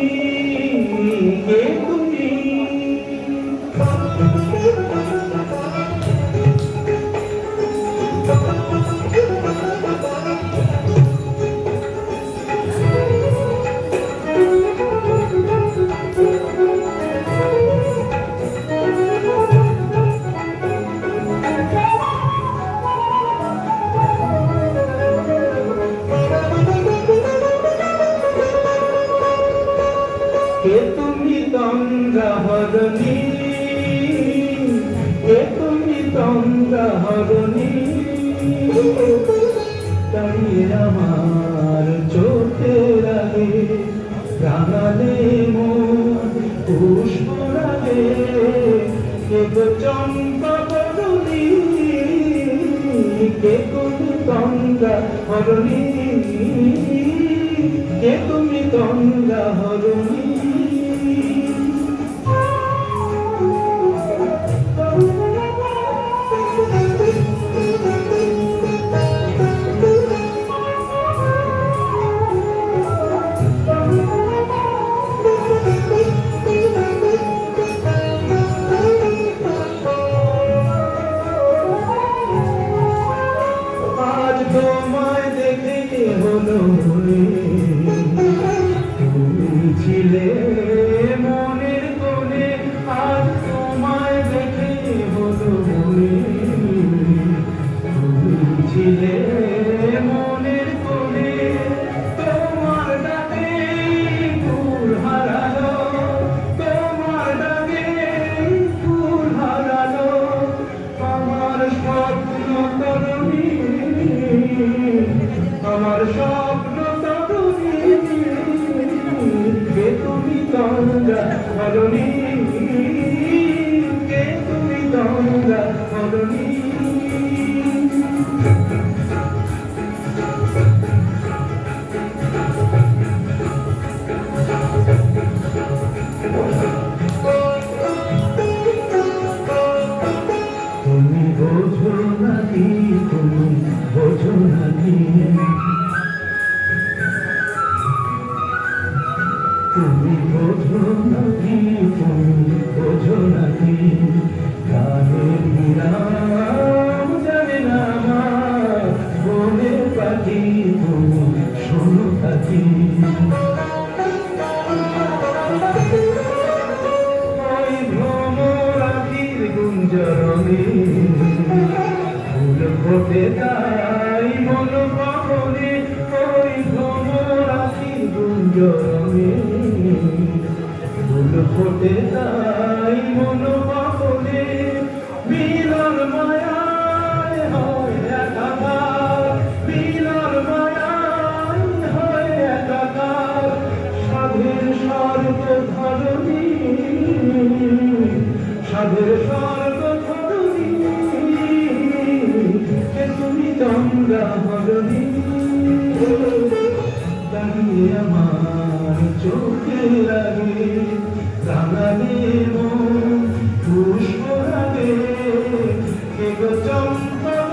কে হরণী কে তুমি হরণী। তাই আমার চোখের আগে রাঙালে মন পুষ্পরাগে কে গো চম্পা বরণী তন্দ্রা হরণী? কে তুমি তন্দ্রা হরণী? হরণী কে তুমি তন্দ্রা হরণী তুমি বোঝো নাকি তুমি বোঝো নাকি গানের বিরাম জানে না আমার। বনে পাখি, তুমি শোনো থাকি গুঞ্জরণে। ফুল ফোটে তাই মন ভবনে ওই ভ্রমরাখির গুঞ্জরণে। সাধের স্বর্গ ধরণী কে তুমি গঙ্গা হরণী তাই আমার চোখে লাগে রাঙানি মন পুষ্প রাগে কে গো চম্পা